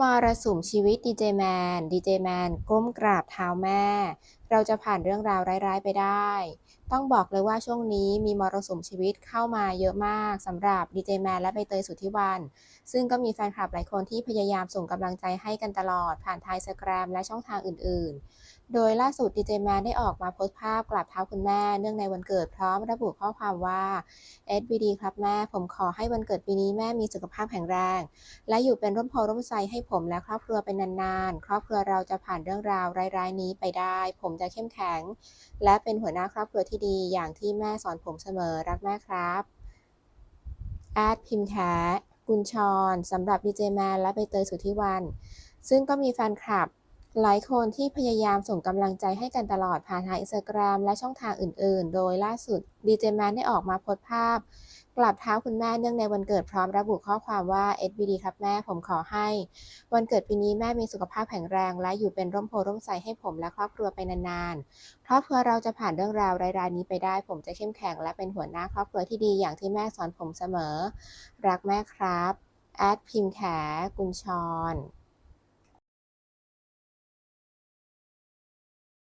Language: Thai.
มรสุมชีวิตดีเจแมนดีเจแมนก้มกราบเท้าแม่เราจะผ่านเรื่องราวร้ายๆไปได้ ต้องบอกเลยว่าช่วงนี้มีมรสุมชีวิตเข้ามาเยอะมากสำหรับดีเจแมนและใบเตยสุทธิวัน ซึ่งก็มีแฟนคลับหลายคนที่พยายามส่งกำลังใจให้กันตลอด ผ่านทางสแกรมและช่องทางอื่น ๆ โดยล่าสุดดีเจแมนได้ออกมาโพสต์ภาพกราบเท้าคุณแม่ เนื่องในวันเกิดพร้อมระบุข้อความว่า SBD ครับแม่ ผมขอให้วันเกิดปีนี้แม่มีสุขภาพแข็งแรง และอยู่เป็นร่มโพร่มไทรให้ผมและครอบครัวเป็นนานๆ ครอบครัวเราจะผ่านเรื่องราวร้ายๆนี้ไปได้ ผมจะเข้มแข็ง และเป็นหัวหน้าครอบครัวที่ดีอย่างที่แม่สอนผมเสมอรักแม่ครับแอดพิมพ์แท้กุญชรสำหรับดีเจแมนและใบเตยสุทธิวัน ซึ่งก็มีแฟนคลับ หลายคนที่พยายามส่งกำลังใจให้กันตลอดผ่านทางอินสตาแกรมและช่องทางอื่น ๆ โดยล่าสุดดีเจแมนได้ออกมาโพสภาพกราบเท้าคุณแม่เนื่องในวันเกิดพร้อมระบุข้อความว่า SBD ครับแม่ผมขอให้ วันเกิดปีนี้แม่มีสุขภาพแข็งแรง และอยู่เป็นร่มโพร่มไทรให้ผมและครอบครัวไปนานๆครอบครัวเราจะผ่านเรื่องราวรายๆนี้ไปได้ ผมจะเข้มแข็ง และเป็นหัวหน้าครอบครัวที่ดีอย่างที่แม่สอนผมเสมอ รักแม่ครับแอดพิมแขกุญชร